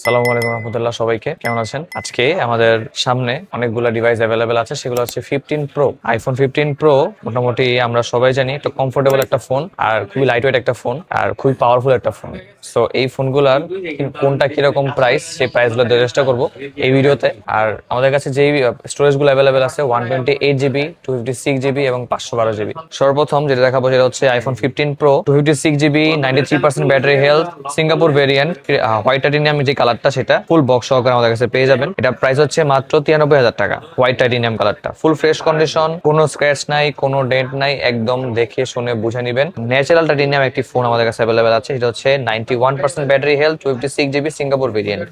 সালামু আলাইকুম রহমতুল্লাহ সবাইকে। কেমন আছেন? আজকে আমাদের সামনে অনেকগুলো ডিভাইস অ্যাভেলেবেল আছে, সেগুলো হচ্ছে fifteen pro iPhone fifteen pro মোটামুটি আমরা সবাই জানি, একটা কমফোর্টেবল একটা ফোন আর খুবই লাইট ওয়েট একটা ফোন আর খুবই পাওয়ারফুল একটা ফোন সো এই ফোনগুলার কোনটা কীরকম প্রাইস সেই প্রাইসগুলো দেওয়ার চেষ্টা করব এই ভিডিওতে আর আমাদের কাছে যেই স্টোরেজগুলো অ্যাভেলেবেল আছে one twenty eight GB two fifty six GB এবং পাঁচশো বারো জিবি সর্বপ্রথম যেটা দেখাবো সেটা হচ্ছে iPhone fifteen pro two fifty six GB ninety three percent battery health Singapore variant white titanium যে কালারটা সেটা ফুল বক্স সহকারে আমাদের কাছে পেয়ে যাবেন। এটা প্রাইস হচ্ছে মাত্র তিরানব্বই হাজার টাকা। হোয়াইট টাইটেনিয়াম কালারটা। ফুল ফ্রেশ কন্ডিশন কোনো স্ক্র্যাচ নাই, কোনো ডেন্ট নাই, একদম দেখে শুনে বুঝে নিবেন। ন্যাচারাল টাইটেনিয়াম একটি ফোন আমাদের কাছে অ্যাভেলেবেল আছে। এটা হচ্ছে ninety one percent battery health two fifty six GB Singapore variant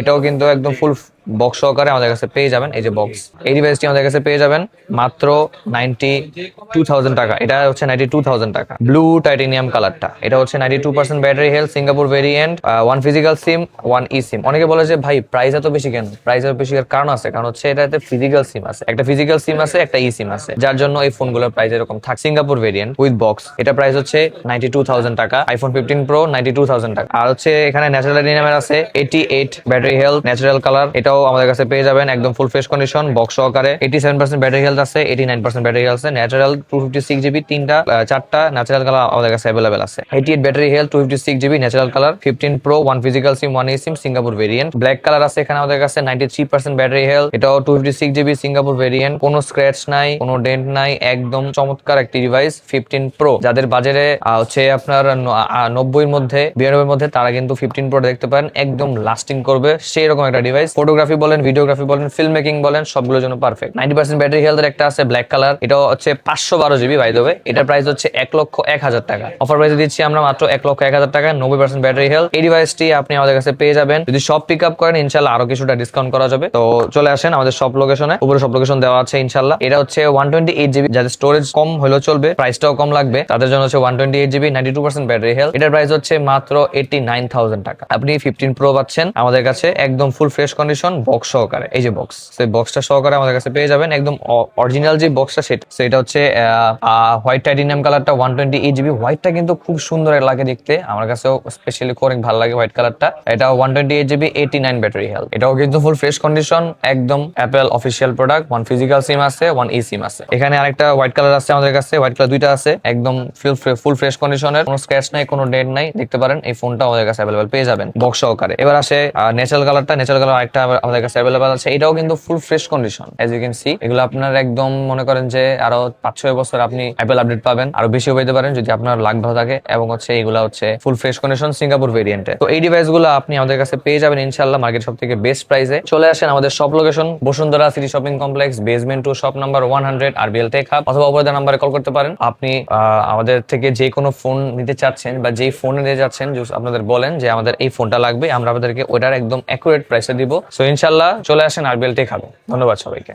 এটাও কিন্তু একদম ফুল বক্স সহকারে আমাদের কাছে পেয়ে যাবেন, এই যে বক্স এই ডিভাইসটি আমাদের কাছে পেয়ে যাবেন মাত্র নাইনটি টু থাউজেন্ড টাকা। এটা হচ্ছে নাইনটি টু থাউজেন্ড টাকা। ব্লু টাইটেনিয়াম কালারটা এটা হচ্ছে ninety two percent battery health Singapore variant one physical SIM one e SIM অনেকে বলে যে, ভাই প্রাইস এত বেশি কেন? প্রাইস এত বেশি কারণ আছে। কারণ হচ্ছে এটাতে ফিজিক্যাল সিম আছে। একটা ফিজিক্যাল সিম আছে, একটা ই সিম আছে। যার জন্য এই ফোনগুলোর প্রাইস এরকম থাক। সিঙ্গাপুর ভেরিয়েন্ট উইথ বক্স এটা প্রাইস হচ্ছে নাইনটি টু থাউজেন্ড টাকা। IPhone fifteen pro ninety two thousand টাকা। আর হচ্ছে এখানে ন্যাচারাল টাইটেনিয়ামের আছে eighty eight battery health natural colour এটাও আমাদের কাছে পেয়ে যাবেন, একদম ফুল ফ্রেশ কন্ডিশন বক্স সহকারে। Eighty seven percent battery health আছে eighty nine percent battery health আছে natural two fifty six GB তিনটা চারটা ন্যাচারাল কালার আমাদের কাছে অ্যাভেলেবেল আছে। Eighty eight battery health two fifty six GB natural colour fifteen pro one physical SIM one SIM Singapore variant black colour আছে এখানে আমাদের কাছে ninety three percent battery health এটাও two fifty six GB Singapore variant কোনো scratch নাই, কোনো dent নাই, একদম চমৎকার একটি ডিভাইস ফিফটিন প্রো যাদের বাজারে হচ্ছে আপনার নব্বইয়ের মধ্যে, বিরানব্বইয়ের মধ্যে, তারা কিন্তু ফিফটিন প্রো দেখতে পারেন, একদম লাস্টিং করবে। সেই রকম একটা ডিভাইস ফটোগ্রাফি বলেন ভিডিওগ্রাফি বলেন ফিল্ম মেকিং বলেন, সবগুলোর জন্য পারফেক্ট নাইনটি পার্সেন্ট ব্যাটারি হেলথের একটা আছে ব্ল্যাক কালার এটা হচ্ছে পাঁচশো বারো জিবি বাই দেবে এটার প্রাইস হচ্ছে এক লক্ষ এক হাজার টাকা। অফার প্রাইসে দিচ্ছি আমরা মাত্র এক লক্ষ এক হাজার টাকা, নব্বই পার্সেন্ট ব্যাটারি হেলথ এই ডিভাইসটি আপনি আমাদের কাছে পেয়ে যাবেন। যদি সব পিক আপ করেন, ইনশাল্লাহ আরও কিছুটা ডিসকাউন্ট করা যাবে। তো চলে আসেন আমাদের সব লোকেশনে উপরে সব লোকেশন দেওয়া আছে, ইনশাল্লাহ। এটা হচ্ছে ওয়ান টোয়েন্টি এইট জিবি যাদের স্টোরেজ কম হলেও চলবে প্রাইসটাও কম লাগবে। তাদের জন্য হচ্ছে one twenty eight GB ninety two percent battery health এটার প্রাইস হচ্ছে মাত্র এইটি নাইন থাউজেন্ড টাকা। আপনি ফিফটিন প্রো পাচ্ছেন। আমাদের কাছে একদম ফুল ফ্রেশ কন্ডিশন বক্স সহকারে, এই যে বক্স সেই বক্সটা সহকারে আমাদের কাছে পেয়ে যাবেন একদম অরিজিনাল যে বক্সটা সেটা সেটা হচ্ছে হোয়াইট টাইটেনিয়াম কালারটা ওয়ান টোয়েন্টি এইট জিবি হোয়াইটটা কিন্তু খুব সুন্দর লাগে দেখতে, আমার কাছেও স্পেশালি অনেক ভালো লাগে হোয়াইট কালারটা এটা one twenty eight GB eighty nine battery health এটাও কিন্তু ফুল ফ্রেশ কন্ডিশন একদম Apple official product one physical SIM আছে ওয়ান ই সিম আছে। এখানে আরেকটা হোয়াইট কালার আছে আমাদের কাছে হোয়াইট কালার দুইটা আছে, একদম ফুল ফ্রেশ কন্ডিশনের কোনো স্ক্র্যাচ নাই, কোনো ডেট নাই, দেখতে পারেন, এই ফোনটা আমাদের কাছে অ্যাভেলেবল পেয়ে যাবেন বক্স সহকারে। এবার আসে ন্যাচারাল কালারটা ন্যাচারাল কালার আবার আমাদের কাছে অ্যাভেলেবল আছে। এটাও কিন্তু full fresh condition as you can see এগুলো আপনার একদম মনে করেন যে আরও পাঁচ, ছয় বছর আপনি অ্যাপেল আপডেট পাবেন, আরও বেশিও পেতে পারেন যদি আপনার লাগ ভালো থাকে। এবং হচ্ছে এগুলো হচ্ছে ফুল ফ্রেশ কন্ডিশন সিঙ্গাপুর ভেরিয়েন্টে তো এই ডিভাইসগুলো আপনি আমাদের কাছে পেয়ে যাবেন ইনশাল্লাহ মার্কেট সব থেকে বেস্ট প্রাইসে চলে আসেন আমাদের সব location Bashundhara city shopping complex basement two shop number one hundred আর বিএল টেক হাব অথবা অপরাধ নাম্বারে কল করতে পারেন। আপনি আমাদের থেকে যে কোনো ফোন নিতে চাচ্ছেন বা যেই ফোন নিতে just আপনাদের বলেন যে আমাদের এই ফোনটা লাগবে, আমরা আপনাদেরকে ওটার একদম অ্যাকুরেট প্রাইসে দিব। সো ইনশাল্লাহ চলে আসেন আর বেলটাই খাবেন। ধন্যবাদ সবাইকে।